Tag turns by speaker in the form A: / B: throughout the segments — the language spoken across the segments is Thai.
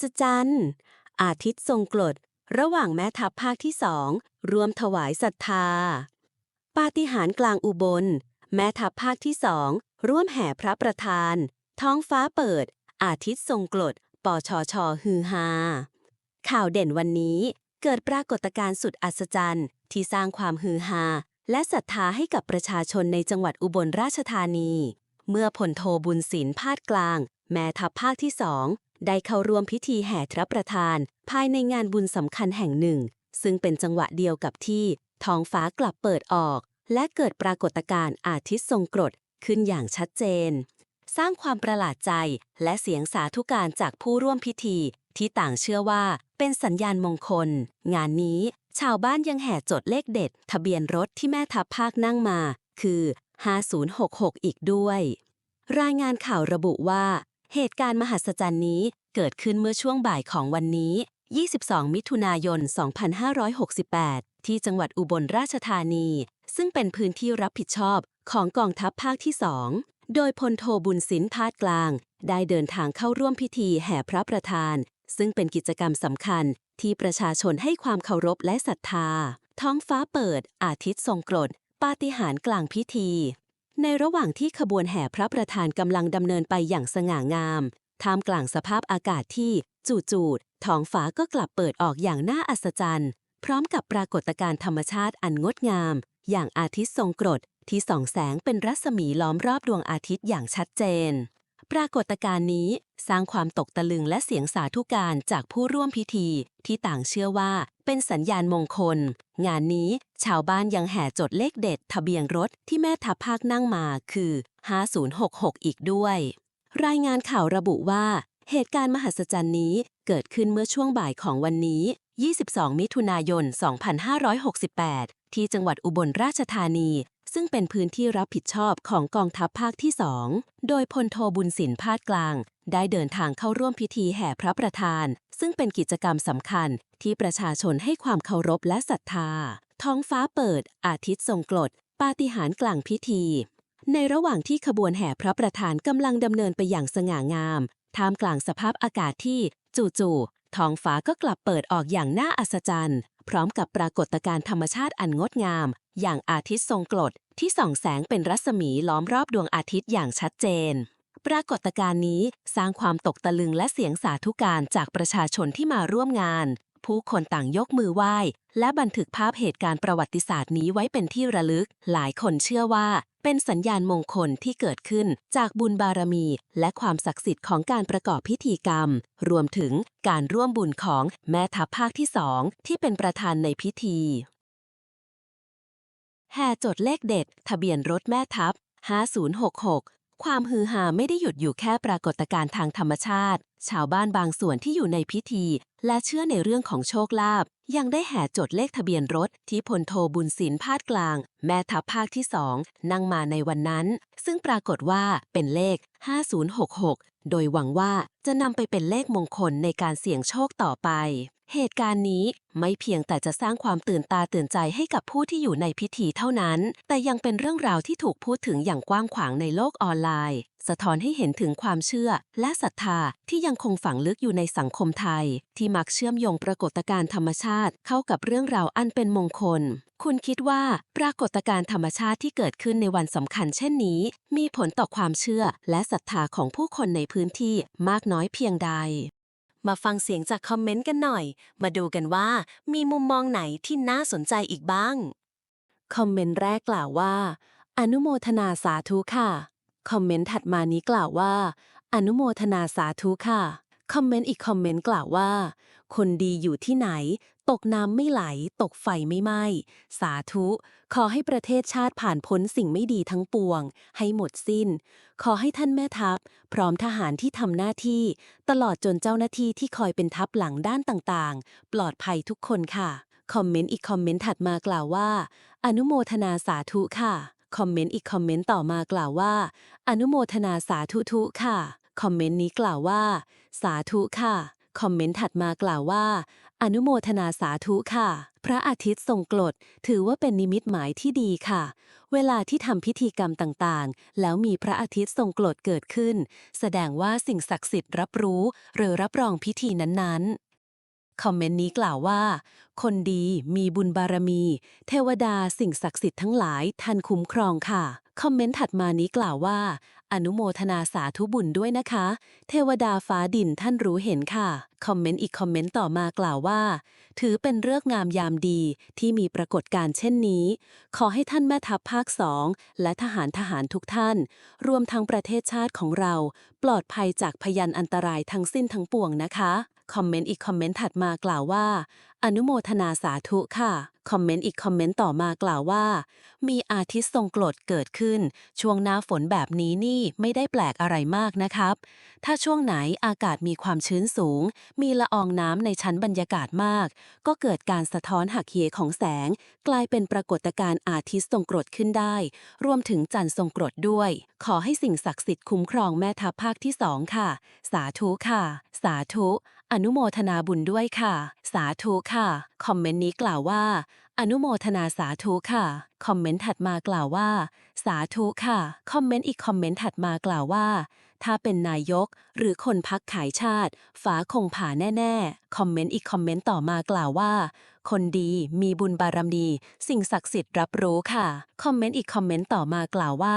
A: ศจรรย์ อาทิตย์ทรงกรด ระหว่างแม่ทัพภาคที่สองรวมถวายศรัทธา ปาฏิหาริย์กลางอุบล แม่ทัพภาคที่สองร่วมแห่พระประธาน ท้องฟ้าเปิด อาทิตย์ทรงกรดปชชฮือฮา ข่าวเด่นวันนี้เกิดปรากฏการณ์สุดอัศจรรย์ ที่สร้างความฮือฮาและศรัทธาให้กับประชาชนในจังหวัดอุบลราชธานี เมื่อพลโทบุญศิลป์พาดกลาง แม่ทัพภาคที่สอง ได้เข้าร่วมพิธีแห่พระประธาน ภายในงานบุญสำคัญแห่งหนึ่ง ซึ่งเป็นจังหวะเดียวกับที่ท้องฟ้ากลับเปิดออก และเกิดปรากฏการณ์อาทิตย์ทรงกรดขึ้นอย่างชัดเจน สร้างความประหลาดใจและเสียงสาธุการจากผู้ร่วมพิธี ที่ต่างเชื่อว่าเป็นสัญญาณมงคล งานนี้ ชาวบ้านยังแห่จดเลขเด็ด ทะเบียนรถที่แม่ทัพภาคนั่งมา คือ 5066 อีกด้วย รายงานข่าวระบุว่า เหตุการณ์มหัศจรรย์นี้เกิดขึ้นเมื่อช่วงบ่ายของวันนี้ 22 มิถุนายน 2568 ที่จังหวัดอุบลราชธานี ซึ่งเป็นพื้นที่รับผิดชอบของกองทัพภาคที่ 2 โดยพลโทบุญศิลป์พาดกลาง ได้เดินทางเข้าร่วมพิธีแห่พระประธาน ซึ่งเป็นกิจกรรมสำคัญที่ประชาชนให้ความเคารพและศรัทธา ท้องฟ้าเปิด อาทิตย์ทรงกรดปาฏิหาริย์กลางพิธี ในระหว่างที่ขบวนแห่พระประธานกำลังดำเนินไปอย่างสง่างาม ท่ามกลางสภาพอากาศที่จู่ๆท้องฟ้าก็กลับเปิดออกอย่างน่าอัศจรรย์ พร้อมกับปรากฏการณ์ธรรมชาติอันงดงาม อย่างอาทิตย์ทรงกรดที่ส่องแสงเป็นรัศมีล้อมรอบดวงอาทิตย์อย่างชัดเจน ปรากฏการณ์นี้สร้างความตกตะลึงและเสียงสาธุการจากผู้ร่วมพิธี ที่ต่างเชื่อว่าเป็นสัญญาณมงคล งานนี้ชาวบ้านยังแห่จดเลขเด็ด ทะเบียนรถที่แม่ทัพภาคนั่งมาคือ 5066 อีกด้วย รายงานข่าวระบุว่า เหตุการณ์มหัศจรรย์นี้เกิดขึ้นเมื่อช่วงบ่ายของวันนี้ 22 มิถุนายน 2568 ที่จังหวัดอุบลราชธานี ซึ่งเป็นพื้นที่รับผิดชอบของกองทัพภาคที่ 2 โดยพลโทบุญสินพาดกลาง ได้เดินทางเข้าร่วมพิธีแห่พระประธาน ซึ่งเป็นกิจกรรมสำคัญที่ประชาชนให้ความเคารพและศรัทธา ท้องฟ้าเปิด อาทิตย์ทรงกรดปาฏิหาริย์กลางพิธี ในระหว่างที่ขบวนแห่พระประธานกำลังดำเนินไปอย่างสง่างาม ท่ามกลางสภาพอากาศที่ จู่ๆท้องฟ้าก็กลับเปิดออกอย่างน่าอัศจรรย์ พร้อมกับปรากฏการณ์ธรรมชาติอันงดงาม อย่างอาทิตย์ทรงกรดที่ส่องแสงเป็นรัศมีล้อมรอบดวงอาทิตย์อย่างชัดเจน ปรากฏการณ์นี้สร้างความตกตะลึงและเสียงสาธุการจากประชาชนที่มาร่วมงาน ผู้คนต่างยกมือไหว้ และบันทึกภาพเหตุการณ์ประวัติศาสตร์นี้ไว้เป็นที่ระลึก หลายคนเชื่อว่า เป็นสัญญาณมงคลที่เกิดขึ้นจากบุญบารมี และความศักดิ์สิทธิ์ของการประกอบพิธีกรรม รวมถึงการร่วมบุญของแม่ทัพภาคที่สองที่เป็นประธานในพิธี แห่จดเลขเด็ด ทะเบียนรถแม่ทัพ 5066 ความฮือฮาไม่ได้หยุดอยู่แค่ปรากฏการณ์ทางธรรมชาติ ชาวบ้านบางส่วนที่อยู่ในพิธี และเชื่อในเรื่องของโชคลาภยังได้แห่จดเลขทะเบียนรถที่พลโทบุญศิลป์พาดกลาง แม่ทัพภาคที่สองนั่งมาในวันนั้น ซึ่งปรากฏว่าเป็นเลข 5066 โดยหวังว่าจะนำไปเป็นเลขมงคลในการเสี่ยงโชคต่อไป เหตุการณ์นี้ไม่เพียงแต่จะสร้างความตื่นตาตื่นใจให้กับผู้ที่อยู่ในพิธีเท่านั้น แต่ยังเป็นเรื่องราวที่ถูกพูดถึงอย่างกว้างขวางในโลกออนไลน์ สะท้อนให้เห็นถึงความเชื่อและศรัทธาที่ยังคงฝังลึกอยู่ในสังคมไทย ที่มักเชื่อมโยงปรากฏการณ์ธรรมชาติเข้ากับเรื่องราวอันเป็นมงคล คุณคิดว่าปรากฏการณ์ธรรมชาติที่เกิดขึ้นในวันสำคัญเช่นนี้ มีผลต่อความเชื่อและศรัทธาของผู้คนในพื้นที่มากน้อยเพียงใดมาฟังเสียงจากคอมเมนต์กันหน่อย มาดูกันว่ามีมุมมองไหนที่น่าสนใจอีกบ้าง คอมเมนต์แรกกล่าวว่า อนุโมทนาสาธุค่ะ คอมเมนต์ถัดมานี้กล่าวว่า อนุโมทนาสาธุค่ะ คอมเมนต์อีกคอมเมนต์กล่าวว่า คนดีอยู่ที่ไหน ตกน้ำไม่ไหล ตกไฟไม่ไหม้ สาธุ ขอให้ประเทศชาติผ่านพ้นสิ่งไม่ดีทั้งปวง ให้หมดสิ้น ขอให้ท่านแม่ทัพ พร้อมทหารที่ทำหน้าที่ ตลอดจนเจ้าหน้าที่ที่คอยเป็นทัพหลังด้านต่างๆ ปลอดภัยทุกคนค่ะ คอมเมนต์อีกคอมเมนต์ถัดมากล่าวว่า อนุโมทนาสาธุค่ะ คอมเมนต์อีกคอมเมนต์ต่อมากล่าวว่า อนุโมทนาสาธุทุค่ะ คอมเมนต์นี้กล่าวว่า สาธุค่ะ คอมเมนต์ถัดมากล่าวว่า อนุโมทนาสาธุค่ะ พระอาทิตย์ทรงกรดถือว่าเป็นนิมิตหมายที่ดีค่ะ เวลาที่ทำพิธีกรรมต่างๆ แล้วมีพระอาทิตย์ทรงกรดเกิดขึ้น แสดงว่าสิ่งศักดิ์สิทธิ์รับรู้ หรือรับรองพิธีนั้นๆ คอมเมนต์นี้กล่าวว่า คนดีมีบุญบารมี เทวดาสิ่งศักดิ์สิทธิ์ทั้งหลายท่านคุ้มครองค่ะ คอมเมนต์ถัดมานี้กล่าวว่า อนุโมทนาสาธุบุญด้วยนะคะ เทวดาฟ้าดินท่านรู้เห็นค่ะ คอมเมนต์อีกคอมเมนต์ต่อมากล่าวว่า ถือเป็นเรื่องงามยามดีที่มีปรากฏการณ์เช่นนี้ ขอให้ท่านแม่ทัพภาคสองและทหารทหารทุกท่าน รวมทั้งประเทศชาติของเรา ปลอดภัยจากพยันอันตรายทั้งสิ้นทั้งปวงนะคะ คอมเมนต์อีกคอมเมนต์ถัดมากล่าวว่า อนุโมทนาสาธุค่ะ คอมเมนต์อีกคอมเมนต์ต่อมากล่าวว่า มีอาทิตย์ทรงกรดเกิดขึ้น ช่วงหน้าฝนแบบนี้นี่ไม่ได้แปลกอะไรมากนะครับ ถ้าช่วงไหนอากาศมีความชื้นสูง มีละอองน้ำในชั้นบรรยากาศมาก ก็เกิดการสะท้อนหักเหของแสง กลายเป็นปรากฏการณ์อาทิตย์ทรงกรดขึ้นได้ รวมถึงจันทร์ทรงกรดด้วย ขอให้สิ่งศักดิ์สิทธิ์คุ้มครองแม่ทัพภาคที่สองค่ะ สาธุค่ะ สาธุ อนุโมทนาบุญด้วยค่ะ สาธุค่ะ คอมเมนต์นี้กล่าวว่า อนุโมทนาสาธุค่ะ คอมเมนต์ถัดมากล่าวว่า สาธุค่ะ คอมเมนต์อีกคอมเมนต์ถัดมากล่าวว่า ถ้าเป็นนายกหรือคนพักขายชาติฝาคงผ่าแน่ ๆ คอมเมนต์อีกคอมเมนต์ต่อมากล่าวว่า คนดี มีบุญบารมีสิ่งศักดิ์สิทธิ์รับรู้ค่ะ คอมเมนต์อีกคอมเมนต์ต่อมากล่าวว่า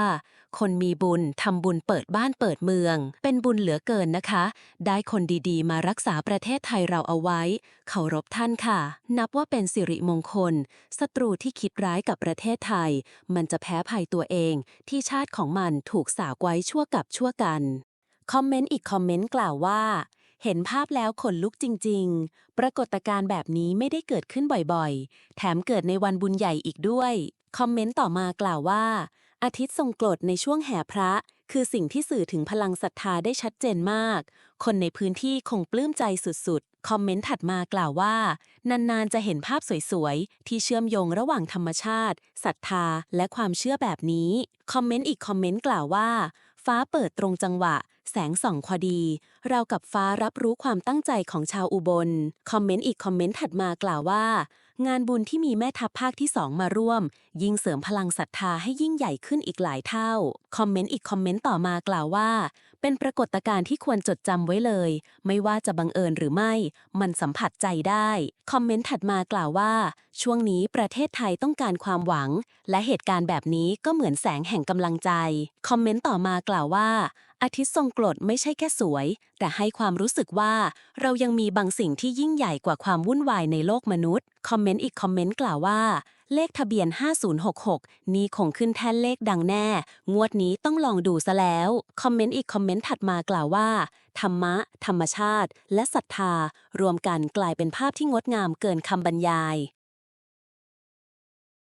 A: คนมีบุญทำบุญเปิดบ้านเปิดเมือง เป็นบุญเหลือเกินนะคะ ได้คนดีๆ มารักษาประเทศไทยเราเอาไว้ เคารพท่านค่ะ นับว่าเป็นสิริมงคลศัตรูที่คิดร้ายกับประเทศไทย มันจะแพ้ภัยตัวเอง ที่ชาติของมันถูกสาวไว้ชั่วกับชั่วกันคอมเมนต์อีกคอมเมนต์กล่าวว่า เห็นภาพแล้วขนลุกจริง ๆ ปรากฏการณ์แบบนี้ไม่ได้เกิดขึ้นบ่อยๆ แถมเกิดในวันบุญใหญ่อีกด้วย คอมเมนต์ต่อมากล่าวว่า อาทิตย์ทรงกรดในช่วงแห่พระ คือสิ่งที่สื่อถึงพลังศรัทธาได้ชัดเจนมาก คนในพื้นที่คงปลื้มใจสุดๆ คอมเมนต์ถัดมากล่าวว่า นานๆ จะเห็นภาพสวยๆ ที่เชื่อมโยงระหว่างธรรมชาติศรัทธาและความเชื่อแบบนี้ คอมเมนต์อีกคอมเมนต์กล่าวว่า ฟ้าเปิดตรงจังหวะ แสงส่องพอดี เรากับฟ้ารับรู้ความตั้งใจของชาวอุบล คอมเมนต์อีกคอมเมนต์ถัดมากล่าวว่า งานบุญที่มีแม่ทัพภาคที่สองมาร่วม ยิ่งเสริมพลังศรัทธาให้ยิ่งใหญ่ขึ้นอีกหลายเท่า คอมเมนต์อีกคอมเมนต์ต่อมากล่าวว่า เป็นปรากฏการณ์ที่ควรจดจำไว้เลย ไม่ว่าจะบังเอิญหรือไม่ มันสัมผัสใจได้ คอมเมนต์ถัดมากล่าวว่า ช่วงนี้ประเทศไทยต้องการความหวัง และเหตุการณ์แบบนี้ก็เหมือนแสงแห่งกำลังใจ คอมเมนต์ต่อมากล่าวว่า อาทิตย์ทรงกรดไม่ใช่แค่สวย แต่ให้ความรู้สึกว่า เรายังมีบางสิ่งที่ยิ่งใหญ่กว่าความวุ่นวายในโลกมนุษย์ คอมเมนต์อีกคอมเมนต์กล่าวว่า เลขทะเบียน 5066 นี่คงขึ้นแท่นเลขดังแน่ งวดนี้ต้องลองดูซะแล้ว คอมเมนต์อีกคอมเมนต์ถัดมากล่าวว่า ธรรมะ ธรรมชาติ และศรัทธา รวมกันกลายเป็นภาพที่งดงามเกินคำบรรยาย